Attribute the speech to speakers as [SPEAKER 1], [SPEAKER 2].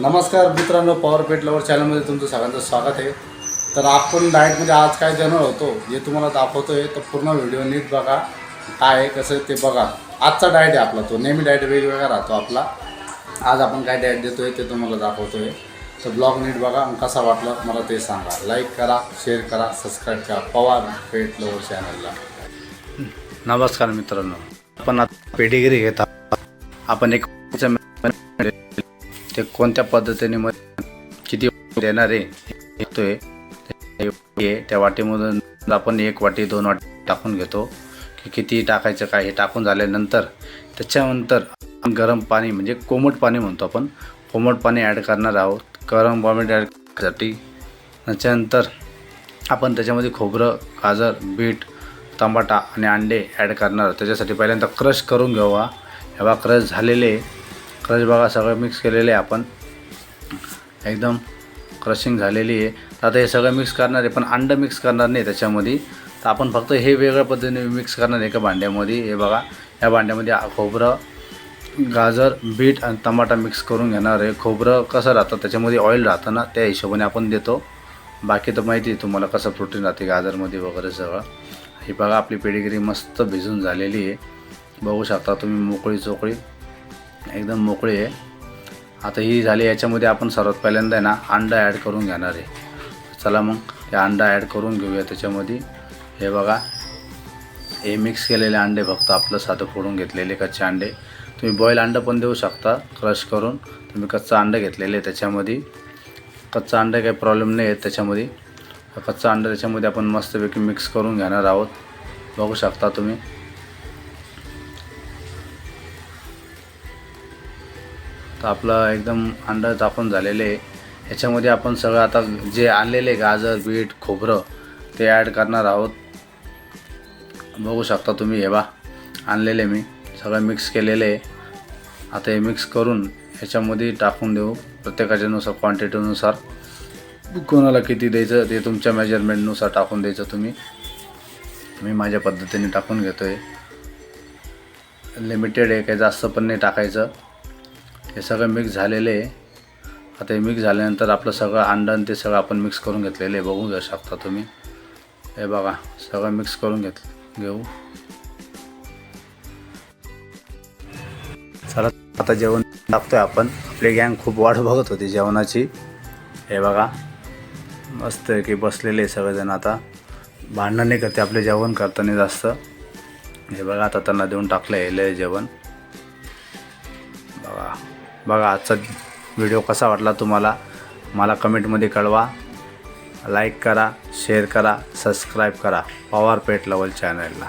[SPEAKER 1] नमस्कार मित्रांनो पॉवर पेट लवर चॅनलमध्ये तुमचं सगळ्यांचं स्वागत आहे. तर आपण डाएटमध्ये आज काय देणार होतो हे तुम्हाला दाखवतो आहे तर पूर्ण व्हिडिओ नीट बघा काय आहे कसं ते बघा. आजचा डाएट आहे आपला तो. नेहमी डाएट वेगवेगळा राहतो आपला. आज आपण काय डाएट देतो आहे ते तुम्हाला दाखवतो आहे तर ब्लॉग नीट बघा आणि कसा वाटला मला ते सांगा. लाईक करा शेअर करा सबस्क्राईब करा. पवार पेट लवर चॅनलला नमस्कार मित्रांनो. आपण आता पेडिगिरी घेत आहोत. आपण एक ते कोणत्या पद्धतीने मग किती देणार आहे. त्या वाटीमधून आपण एक वाटी दोन वाटी टाकून घेतो. की किती टाकायचं काय हे टाकून झाल्यानंतर त्याच्यानंतर आपण गरम पाणी म्हणजे कोमट पाणी म्हणतो आपण कोमट पाणी ॲड करणार आहोत. गरम पाणी ॲड करण्यासाठी त्याच्यानंतर आपण त्याच्यामध्ये खोबरं गाजर बीट टमाटा आणि अंडे ॲड करणार त्याच्यासाठी पहिल्यांदा क्रश करून घ्यावा. हे क्रश झालेले क्रश बघा सगळं मिक्स केलेले आहे आपण. एकदम क्रशिंग झालेली आहे. तर आता हे सगळं मिक्स करणार आहे पण अंडं मिक्स करणार नाही त्याच्यामध्ये. तर आपण फक्त हे वेगळ्या पद्धतीने मिक्स करणार आहे एका भांड्यामध्ये. हे बघा या भांड्यामध्ये खोबरं गाजर बीट आणि टमाटा मिक्स करून घेणार आहे. खोबरं कसं राहतं त्याच्यामध्ये ऑइल राहतं ना त्या हिशोबाने आपण देतो. बाकी तर माहिती आहे तुम्हाला कसं प्रोटीन राहते गाजरमध्ये वगैरे सगळं. ही बघा आपली पेडिगिरी मस्त भिजून झालेली आहे. बघू शकता तुम्ही मोकळी चोकळी. एकदम मोकळी आहे. आता ही झाली याच्यामध्ये आपण सर्वात पहिल्यांदा आहे ना अंडा ॲड करून घेणार आहे. चला मग हे अंडा ॲड करून घेऊया त्याच्यामध्ये. हे बघा हे मिक्स केलेले अंडे फक्त आपलं साधं फोडून घेतलेले कच्चे अंडे. तुम्ही बॉईल अंडं पण देऊ शकता क्रश करून. तुम्ही कच्चं अंडं घेतलेले आहे त्याच्यामध्ये. कच्चं अंडं काही प्रॉब्लेम नाही आहे त्याच्यामध्ये. कच्चं अंडं त्याच्यामध्ये आपण मस्तपैकी मिक्स करून घेणार आहोत. बघू शकता तुम्ही. तर आपलं एकदम अंड टाकून झालेले आहे. याच्यामध्ये आपण सगळं आता जे आणलेले गाजर बीट खोबरं ते ॲड करणार आहोत. बघू शकता तुम्ही हे बा आणलेले मी. सगळं मिक्स केलेले आहे. आता हे मिक्स करून ह्याच्यामध्ये टाकून देऊ प्रत्येकाच्यानुसार क्वांटिटीनुसार कोणाला किती द्यायचं ते तुमच्या मेजरमेंटनुसार टाकून द्यायचं तुम्ही. मी माझ्या पद्धतीने टाकून घेतो आहे लिमिटेड आहे काही जास्त पण नाही टाकायचं. हे सगळं मिक्स झालेले आहे. आता हे मिक्स झाल्यानंतर आपलं सगळं अंडं आणि ते सगळं आपण मिक्स करून घेतलेलं आहे. बघून घेऊ शकता तुम्ही. हे बघा सगळं मिक्स करून घेत घेऊ. चला आता जेवण टाकतोय आपण. आपली गँग खूप वाढ बघत होती जेवणाची. हे बघा मस्त आहे की बसलेले आहे सगळेजण आता. भांडणं नाही करते आपले जेवण करताना जास्त. हे बघा आता त्यांना देऊन टाकलं आहे जेवण. बघा. बघा आजचा व्हिडिओ कसा वाटला तुम्हाला? मला कमेंटमध्ये कळवा. लाईक करा शेअर करा सबस्क्राईब करा. पॉवर पेट लवल चॅनलला